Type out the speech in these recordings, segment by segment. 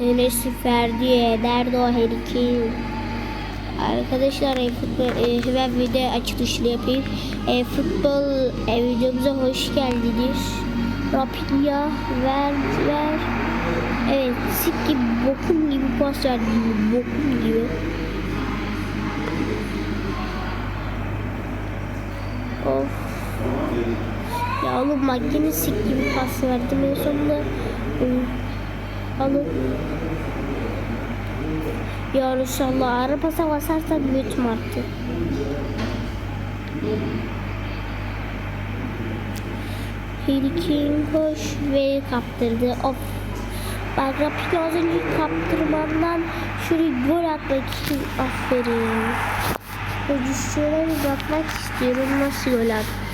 Enes'i Ferdi, nerede o Harry Kane? Arkadaşlar e, futbol, e, hemen video açılışını yapayım. E, futbol e, videomuza hoş geldiniz. Rapinya ver ver. Evet sik gibi bokum gibi pas verdi bokum gibi. Of. Ya oğlum bak yine sik gibi pas verdim en sonunda. Iı, Alın. Ya Resulallah ara pasa basarsan götüm arttı. Hilkin koş ve kaptırdı. Of. Bak Rapid az önce kaptırmandan şurayı gol atmak için aferin. Pozisyona bir bakmak istiyorum nasıl gol attı.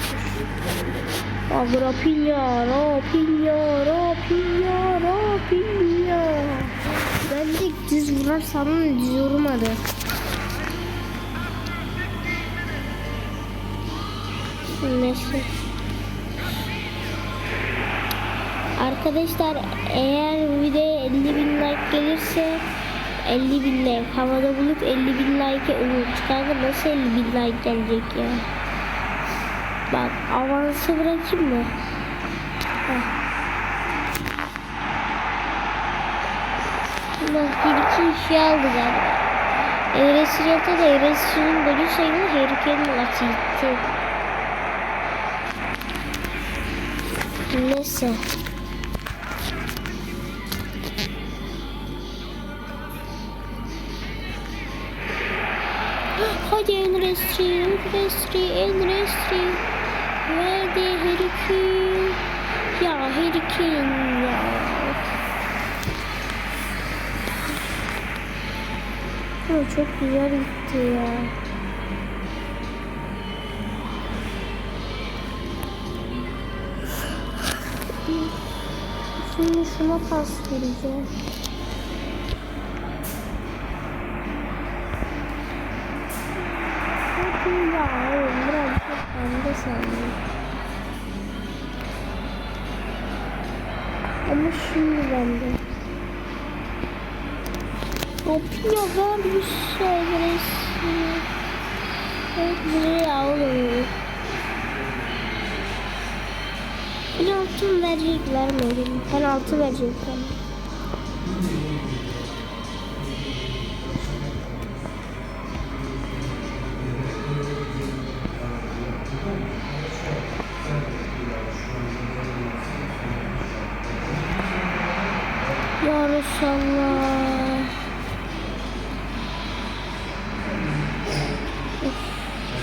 Bak Rapinha, Rapinha, Rapinha, Rapinha. Ben de düz vurmadı. Neyse. Arkadaşlar eğer bu videoya 50 bin like gelirse 50 bin like havada bulup 50 bin like umut. Kanka nasıl 50 bin like gelecek ya? Bak avansı bırakayım mı? Heh. Bir iki işi aldı galiba. Evresi yaptı da Evresi'nin golü sayılır. Harry Kane'in asisti. Neyse. Hadi Enrestri, Enrestri, Enrestri. Verdi Harry Kane. Ya Harry Kane ya. Ama çok güzel gitti ya. Şimdi şuna pas vereceğim. Ya oğlum birazcık bende sandım. Ama şimdi bende. Ver bir söylesi. Evet buraya oğlum. Penaltı verecek vermeyelim. Penaltı verecekler. Ya Resulallah.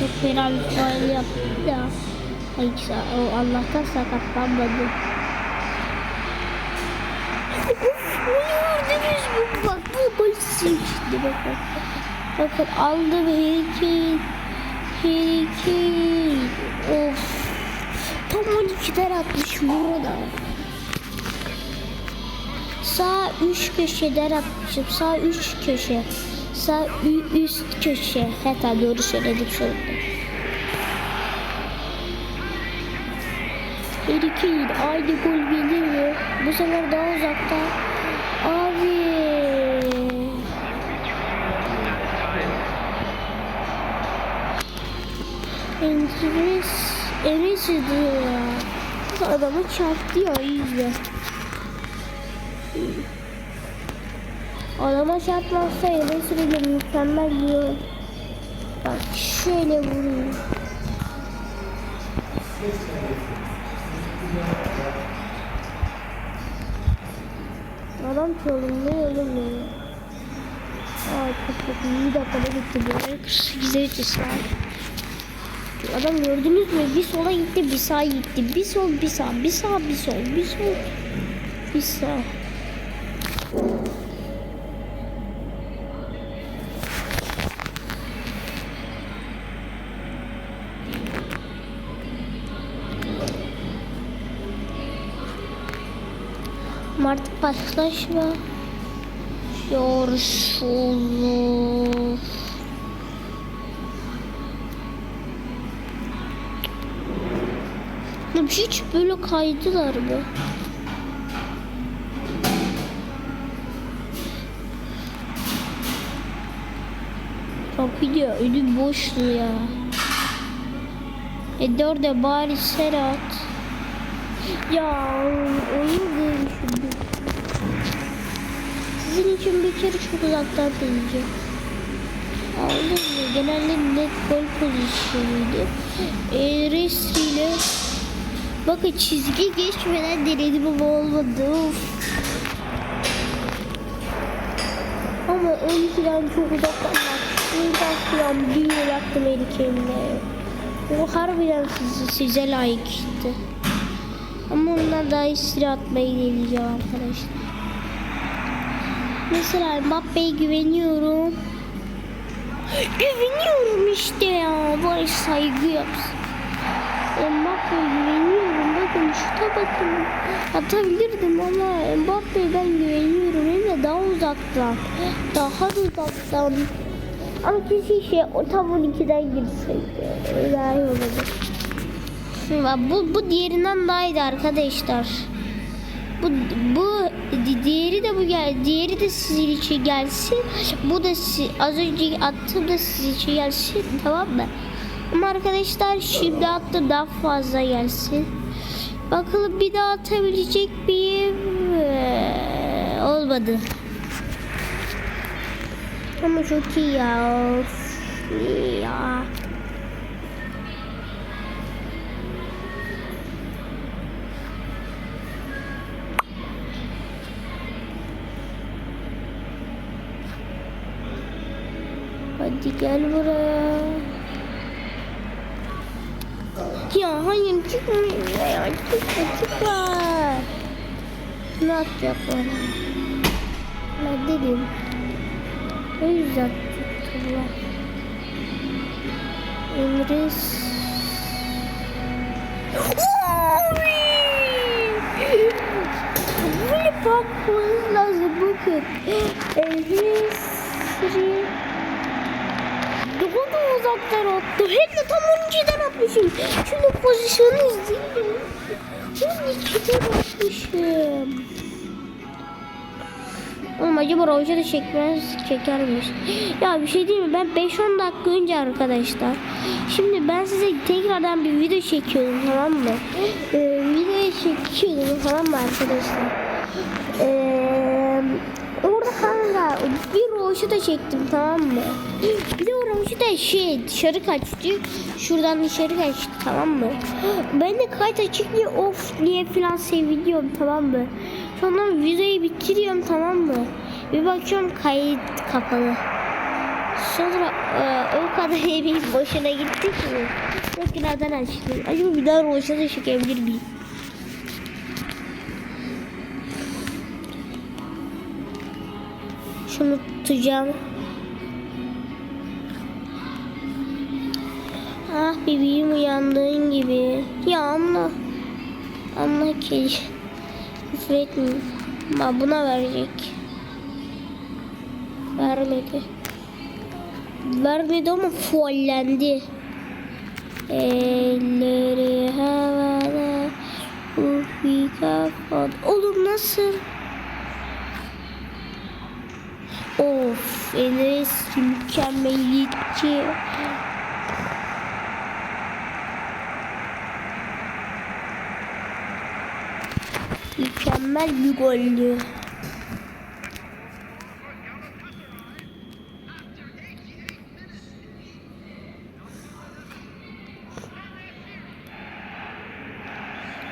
Çok fena bir faal yaptı da. Sa- o Allah'tan sakatlanmadı. Gördünüz? Bak bu gol bak. Bakın aldım Harry Kane. Harry. Of. Tam 12'den atmış burada. Sağ üç köşeden atmışım. Sağ üç köşe. Sağ üst köşe. Hatta doğru söyledim sonunda. Harry Kane aynı gol gelir mi? Bu sefer daha uzakta. Abi. Enes, Enes ya. Adamı çarptı ya iyice. Adama Enes bile mükemmel bir Bak şöyle vuruyor. Adam çalınmıyor oğlum ya. Ay çok çok iyi dakikada gitti bu. 48'e yetişti. Adam gördünüz mü? Bir sola gitti, bir sağa gitti. Bir sol, bir sağ, bir sağ, bir sol, bir sol, bir sağ. artık başlaşıyorsunuz. Hiç böyle kaydılar mı? Bak video ödü boştu ya. E dörde bari ser at. Ya oyun sizin için bir kere çok uzaktan deneyeceğim. Aldım mı? Genelde net gol pozisyonuydu. E, Restri ile Bakın çizgi geçmeden denedim ama olmadı. Of. Ama önceden çok uzaktan baktım. Baktım bir yere yaktım elikimle. O harbiden size, size layıktı. Ama ondan daha iyisini atmayı deneyeceğim arkadaşlar. Mesela Mbappe'ye güveniyorum. Güveniyorum işte ya. Bari saygı yapsın. Mbappe'ye güveniyorum. Bakın şuta bakın. Atabilirdim ama Mbappe'ye ben güveniyorum. Hem de daha uzaktan. Daha da uzaktan. Ama keşke şey o tam 12'den girseydi. Daha iyi olurdu. Bu, bu diğerinden daha iyiydi arkadaşlar. Bu, bu diğeri de bu gel diğeri de sizin için gelsin. Bu da si, az önce attığım da sizin için gelsin tamam mı? Ama arkadaşlar şimdi attı daha fazla gelsin. Bakalım bir daha atabilecek miyim? Ee, olmadı. Ama çok iyi ya. Of, ya. Hadi gel buraya. Ya hayır çıkmıyor ya. Çıkma çıkma. Ne atacak bana? Ne dedim? O yüzden tuttular. Emres. Böyle bakmanız lazım bakın. Daha da uzaktan attı. Hem de tam 12'den atmışım. Şimdi pozisyonu izleyin. 12'den atmışım. Oğlum acaba Roja da çekmez, çekermiş. Ya bir şey değil mi? Ben 5-10 dakika önce arkadaşlar. Şimdi ben size tekrardan bir video çekiyorum tamam mı? Ee, video çekiyordum tamam mı arkadaşlar? Ee, bir Roja da çektim tamam mı? Bir de Roja da şey dışarı kaçtı. Şuradan dışarı kaçtı tamam mı? Ben de kayıt açık diye of diye falan seviniyorum tamam mı? Sonra videoyu bitiriyorum tamam mı? Bir bakıyorum kayıt kapalı. Sonra e, o kadar emeğim boşuna gitti ki. Tekrardan açtım. Acaba bir daha roşa da çekebilir miyim? Şunu tutacağım. Ah bebeğim uyandığın gibi. Ya anla. Anla ki. Küfür etmiyor. Ama buna verecek. Vermedi. Vermedi ama fuallendi. Elleri havada. Ufi kafada. Oğlum nasıl? Of Enes mükemmeliyetçi. Mükemmel bir goldü.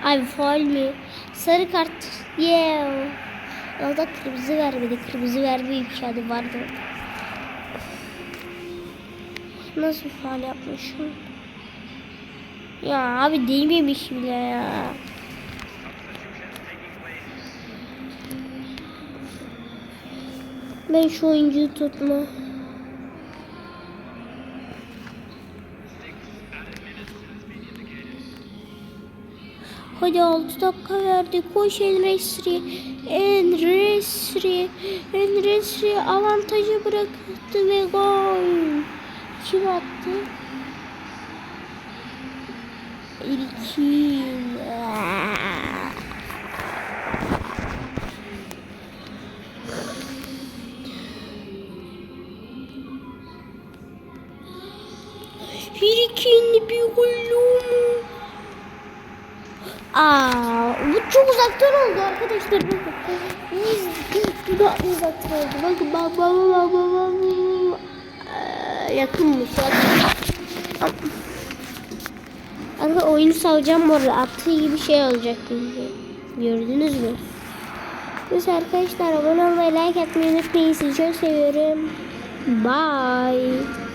Ay faul mi? Sarı kart. Yeah. O da kırmızı vermedi. Kırmızı verme imkanı vardı orada. Nasıl faul yapmışım? Ya abi değmemiş bile ya. Ben şu oyuncuyu tutma. Hadi 6 dakika verdi. Koş Enresri. Enresri. Enresri avantajı bıraktı ve gol. Kim attı? İlkin. Uzaktan oldu arkadaşlar. Bakın. Daha uzaktan oldu. Bakın bak bak bak bak bak. bak. Aa, Yakınmış. yakın. Arka oyunu salacağım bu arada. Attığı gibi şey olacak. Gördünüz mü? Neyse arkadaşlar abone olmayı like atmayı unutmayın. Sizi çok seviyorum. Bye.